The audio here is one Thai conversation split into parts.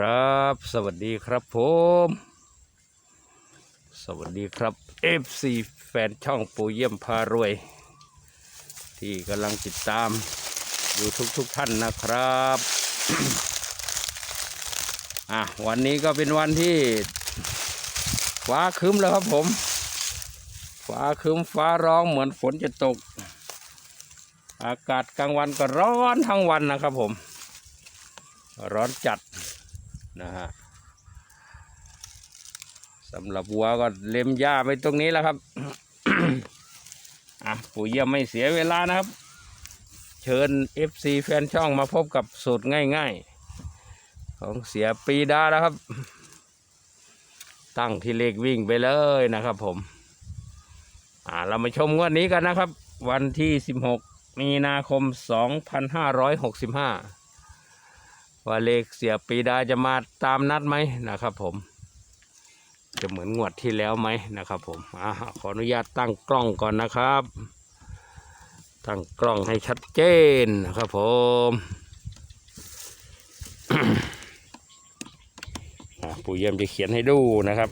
ครับ สวัสดีครับผม สวัสดีครับ FC แฟนช่องปูเยี่ยมพารวย ที่กำลังติดตามอยู่ทุกทุกท่านนะครับ อะ วันนี้ก็เป็นวันที่ ฟ้าครึ้มแล้วครับผม ฟ้าครึ้มฟ้าร้องเหมือนฝนจะตก อากาศกลางวันก็ร้อนทั้งวันนะครับผม ร้อนจัด นะฮะสำหรับวัวก็เล็มหญ้าไปตรงนี้แล้วครับอะปู่เยี่ยมไม่เสียเวลานะครับ เชิญ FC แฟนช่องมาพบกับสูตรง่ายๆ ของเสียปีดาแล้วครับ ตั้งที่เลขวิ่งไปเลยนะครับผม อ่าเรามาชมงวดนี้กันนะครับ วันที่ 16 มีนาคม 2565 ว่าเลขเสียปีดาจะมาตามนัดไหมนะครับผม จะเหมือนงวดที่แล้วไหมนะครับผมอ่าขออนุญาตตั้งกล้องก่อนนะครับ ตั้งกล้องให้ชัดเจนนะครับผมปู่เยี่ยมจะเขียนให้ดูนะครับ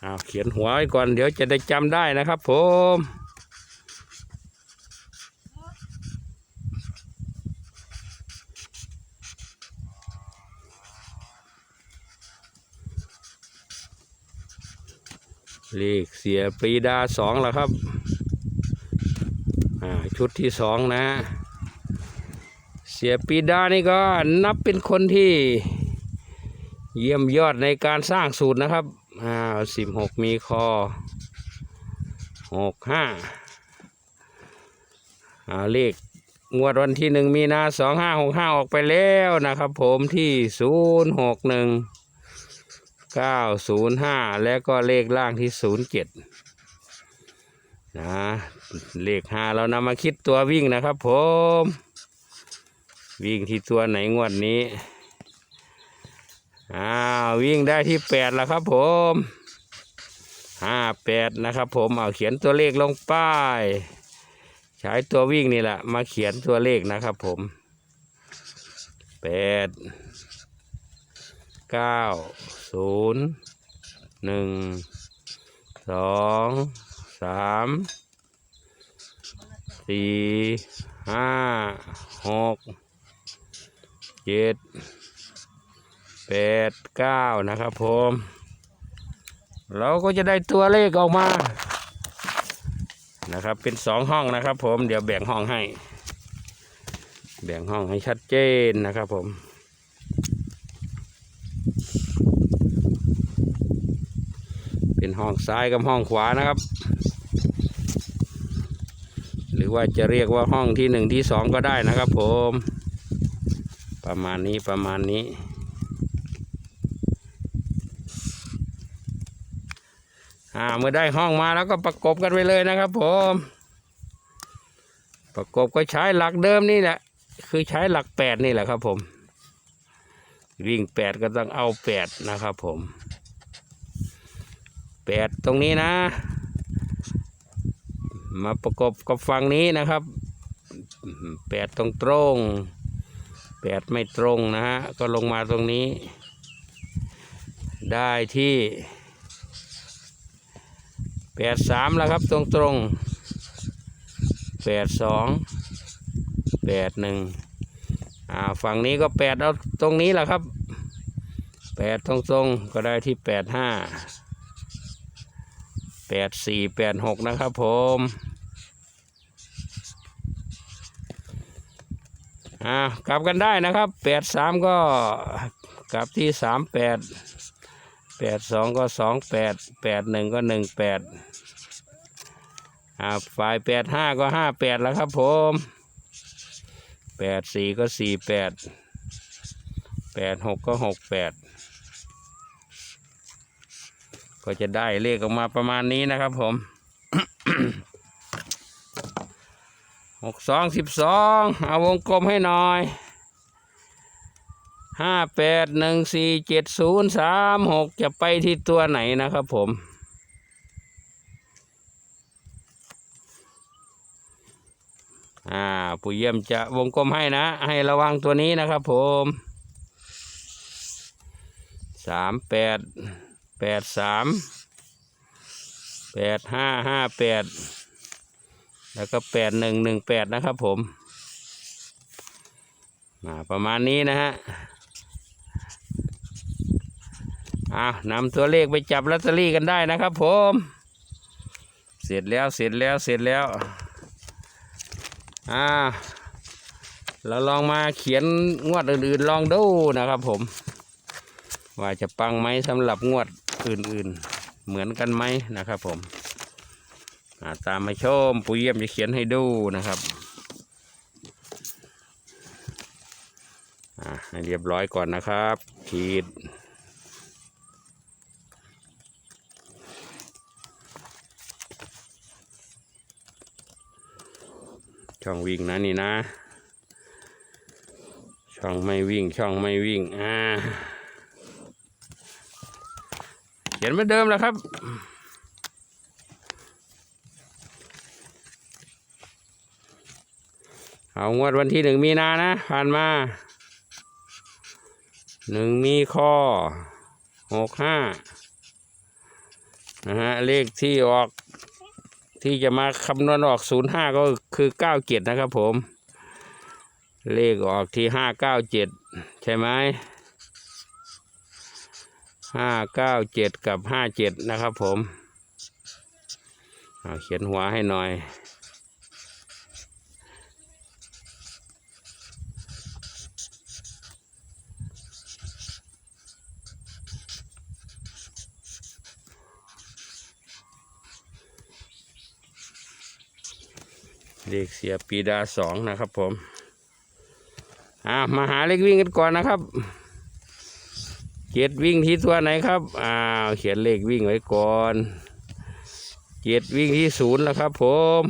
เอาเขียนหัวไว้ก่อนเดี๋ยวจะได้จำได้นะครับผมเลขเสียปรีดาสองแล้วครับ ชุดที่สองนะ เสียปรีดานี่ก็นับเป็นคนที่เยี่ยมยอดในการสร้างสูตรนะครับ สิบหกมีคอหกห้าอาเลขงวดวันที่หนึ่งมีนาสองห้าหกห้าออกไปแล้วนะครับ ผมที่ศูนย์หกหนึ่งเก้าศูนย์ห้าแล้วก็เลขล่างที่ศูนย์เจ็ดนะเลขห้าเรานำมาคิดตัววิ่งนะครับ ผม วิ่งที่ตัวไหนงวดนี้อ้าววิ่งได้ที่แปดแล้วครับผม ห้าแปดนะครับ ผมเอาเขียนตัวเลขลงป้าย ใช้ตัววิ่งนี่แหละมาเขียนตัวเลขนะครับ ผมแปดเก้าศูนย์หนึ่งสองสามสี่ห้าหกเจ็ดแปดเก้านะครับผม เราก็จะได้ตัวเลขออกมา นะครับ เป็นสองห้องนะครับ ผมเดี๋ยวแบ่งห้องให้ แบ่งห้องให้ชัดเจนนะครับ ผมเป็นห้องซ้ายกับห้องขวานะครับ หรือว่าจะเรียกว่าห้องที่หนึ่งที่สองก็ได้นะครับ ผม ประมาณนี้ประมาณนี้ อ่าเมื่อได้ห้องมาแล้วก็ประกบกันไปเลยนะครับ ผม ประกบก็ใช้หลักเดิมนี่แหละ คือใช้หลักแปดนี่แหละครับ ผม วิ่งแปดก็ต้องเอาแปดนะครับ ผมแปดตรงนี้นะ มาประกบกับฝั่งนี้นะครับแปดตรงตรงแปดไม่ตรงนะฮะก็ลงมาตรงนี้ ได้ที่ แปดสามแล้วครับตรงตรงแปดสองแปดหนึ่งอ่าฝั่งนี้ก็แปดเอาตรงนี้แหละครับแปดตรงตรงก็ได้ที่แปดห้าแปดสี่แปดหกนะครับผมอ่ากลับกันได้นะครับแปดสามก็กลับที่สามแปด แปดสองก็สองแปดแปดหนึ่งก็หนึ่งแปดอ่าฝ่ายแปดห้าก็ห้าแปดแล้วครับผมแปดสี่ก็สี่แปดแปดหกก็หกแปดก็จะได้เลขออกมาประมาณนี้นะครับผมหกสองสิบสองเอาวงกลมให้หน่อย ห้าแปดหนึ่งสี่เจ็ดศูนย์สามหกจะไปที่ตัวไหนนะครับผม อ่าผู้เยี่ยมจะวงกลมให้นะ ให้ระวังตัวนี้นะครับผมสามแปดแปดสามแปดห้าห้าแปดแล้วก็แปดหนึ่งหนึ่งแปดนะครับผมอ่าประมาณนี้นะฮะ อ่านำตัวเลขไปจับลอตเตอรี่กันได้นะครับผม เสร็จแล้วเสร็จแล้วเสร็จแล้ว อ่า เราลองมาเขียนงวดอื่นๆลองดูนะครับผม ว่าจะปังไหมสำหรับงวดอื่นๆ เหมือนกันไหมนะครับผม อ่าตามมาชมปุยเยี่ยมจะเขียนให้ดูนะครับอ่าให้เรียบร้อยก่อนนะครับขีด ช่องวิ่งนะนี่นะ ช่องไม่วิ่งช่องไม่วิ่งอ่าเขียนเหมือนเดิมแล้วครับเอางวดวันที่หนึ่งมีนานะ ผ่านมาหนึ่งมีข้อหกห้านะฮะเลขที่ออก ที่จะมาคำนวณออก 05 ก็คือ 97 นะครับผม เลขออกที่ 597 ใช่ไหมห้าเก้าเจ็ดกับห้าเจ็ดนะครับผม เอาเขียนหัวให้หน่อย เลขเสียปีดาสองนะครับผมอ่ามาหาเลขวิ่งกันก่อนนะครับเจ็ดวิ่งที่ตัวไหนครับอ้าวเขียนเลขวิ่งไว้ก่อนเจ็ดวิ่งที่ศูนย์แล้วครับผม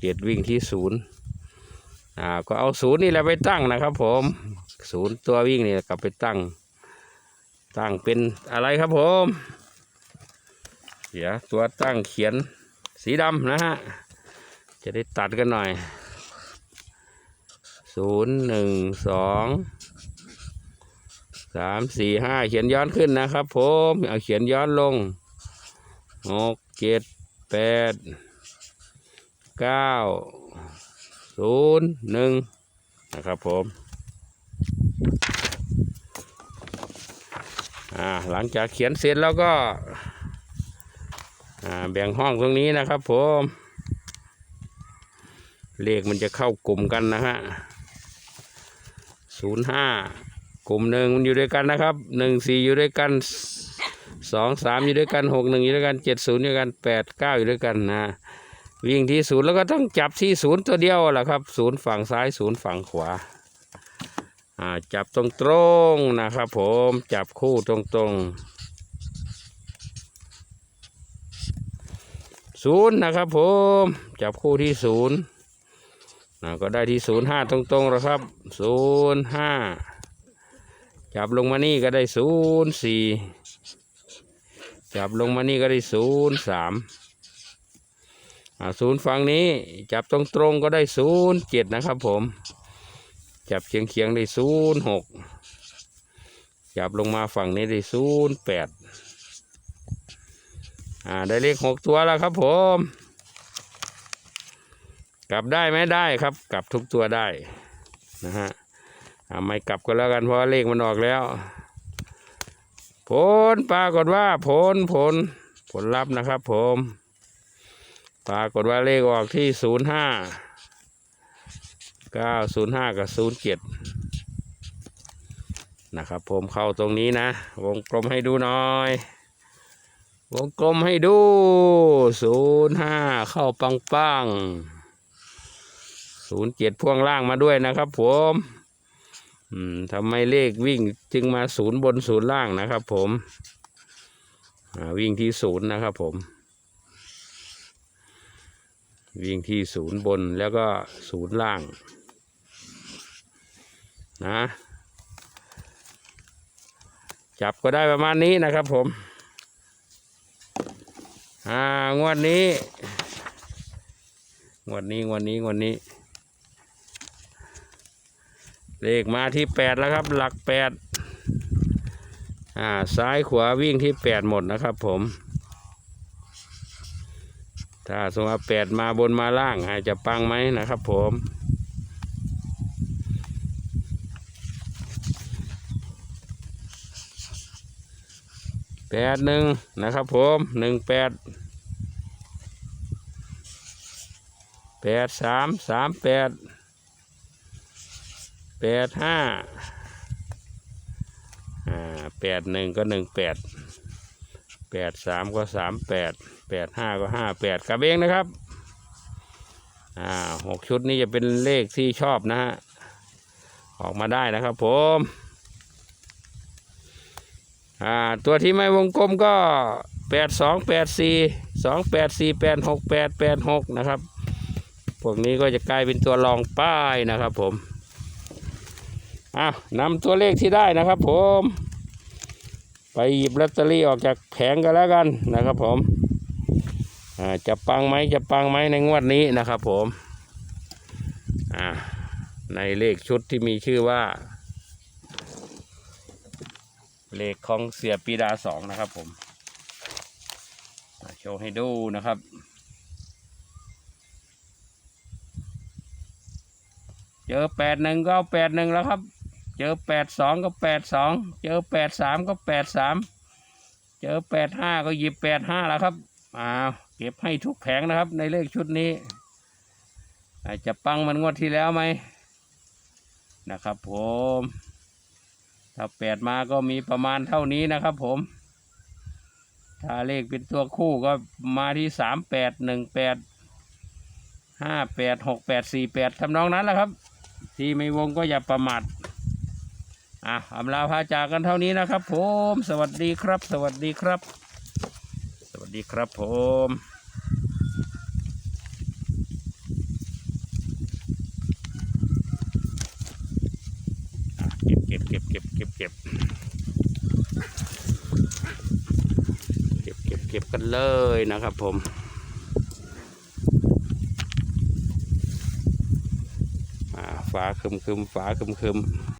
เจ็ดวิ่งที่ศูนย์อ่าก็เอาศูนย์นี่แหละไปตั้งนะครับ ผมศูนย์ตัววิ่งนี่กลับไปตั้ง ตั้งเป็นอะไรครับผมเดี๋ยวตัวตั้งเขียนสีดำนะฮะ จะได้ตัดกันหน่อยศูนย์หนึ่งสองสามสี่ห้าเขียนย้อนขึ้นนะครับผมเอาเขียนย้อนลงหกเจ็ดแปดเก้าศูนย์หนึ่งนะครับผมอ่าหลังจากเขียนเสร็จแล้วก็อ่าแบ่งห้องตรงนี้นะครับผม เลขมันจะเข้ากลุ่มกันนะฮะศูนย์ห้ากลุ่มหนึ่งมันอยู่ด้วยกันนะครับหนึ่งสี่อยู่ด้วยกันสองสามอยู่ด้วยกันหกหนึ่งอยู่ด้วยกันเจ็ดศูนย์อยู่ด้วยกันแปดเก้าอยู่ด้วยกันนะวิ่งที่ศูนย์แล้วก็ต้องจับที่ศูนย์ตัวเดียวแหละครับศูนย์ฝั่งซ้ายศูนย์ฝั่งขวาอ่าจับตรงตรงนะครับผมจับคู่ตรงตรงศูนย์นะครับผมจับคู่ที่ศูนย์ อ่าก็ได้ที่ศูนย์ห้าตรงๆแล้วครับศูนย์ห้าจับลงมานี่ก็ได้ศูนย์สี่จับลงมานี่ก็ได้ศูนย์สามศูนย์ฝั่งนี้จับตรงๆก็ได้ศูนย์เจ็ดนะครับผม จับเคียงๆได้ศูนย์หกจับลงมาฝั่งนี้ได้ศูนย์แปดอ่าได้เลขหกตัวแล้วครับผม กลับได้ไหมได้ครับ กลับทุกตัวได้นะฮะอ่าไม่กลับก็แล้วกันเพราะเลขมันออกแล้ว ผลปรากฏว่าผลผลผลลัพธ์นะครับผมปรากฏว่าเลขออกที่ศูนย์ห้าเก้าศูนย์ห้ากับศูนย์เจ็ดนะครับผมเข้าตรงนี้นะ วงกลมให้ดูหน่อย วงกลมให้ดูศูนย์ห้าเข้าปังปัง ศูนย์เจ็ดพ่วงล่างมาด้วยนะครับผมอืมทำไมเลขวิ่งจึงมาศูนย์บนศูนย์ล่างนะครับ ผมอ่าวิ่งที่ศูนย์นะครับ ผม วิ่งที่ศูนย์บนแล้วก็ศูนย์ล่าง นะจับก็ได้ประมาณนี้นะครับผม อ่างวดนี้ งวดนี้ งวดนี้ งวดนี้ เลขมาที่แปดแล้วครับ หลักแปดอ่าซ้ายขวาวิ่งที่แปดหมดนะครับผม ถ้าสมมติว่าแปดมาบนมาล่างอาจจะปังไหมนะครับผมแปดหนึ่งนะครับผมหนึ่งแปดแปดสามสามแปด แปดห้าอ่าแปดหนึ่งก็หนึ่งแปดแปดสามก็สามแปดแปดห้าก็ห้าแปดกลับเองนะครับอ่าหกชุดนี้จะเป็นเลขที่ชอบนะฮะออกมาได้นะครับผมอ่าตัวที่ไม่วงกลมก็แปดสองแปดสี่สองแปดสี่แปดหกแปดแปดหกนะครับ พวกนี้ก็จะกลายเป็นตัวรองป้ายนะครับผม อะนำตัวเลขที่ได้นะครับ ผม ไปหยิบลอตเตอรี่ออกจากแผงกันแล้วกันนะครับ ผมอ่าจะปังไหมจะปังไหมในงวดนี้นะครับ ผมอ่าในเลขชุดที่มีชื่อว่า เลขของเสียปีดาสองนะครับ ผมโชว์ให้ดูนะครับเจอแปดหนึ่งก็แปดหนึ่งแล้วครับ เจอแปดสองก็แปดสองเจอแปดสามก็แปดสามเจอแปดห้าก็หยิบแปดห้าแล้วครับอ้าวเก็บให้ทุกแผงนะครับ ในเลขชุดนี้อาจจะปังเหมันงวดที่แล้วไหมนะครับ ผม ถ้าแปดมาก็มีประมาณเท่านี้นะครับ ผม ถ้าเลขเป็นตัวคู่ก็มาที่สามแปดหนึ่งแปดห้าแปดหกแปดสี่แปดทำนองนั้นแหละครับ ที่ไม่วงก็อย่าประมาท อะอำลาพาจากกันเท่านี้นะครับ ผม สวัสดีครับ สวัสดีครับ สวัสดีครับผมเก็บเก็บเก็บเก็บเก็บเก็บเก็บเก็บกันเลยนะครับผมอ่าฟ้าคึมคึมฟ้าคึมคึม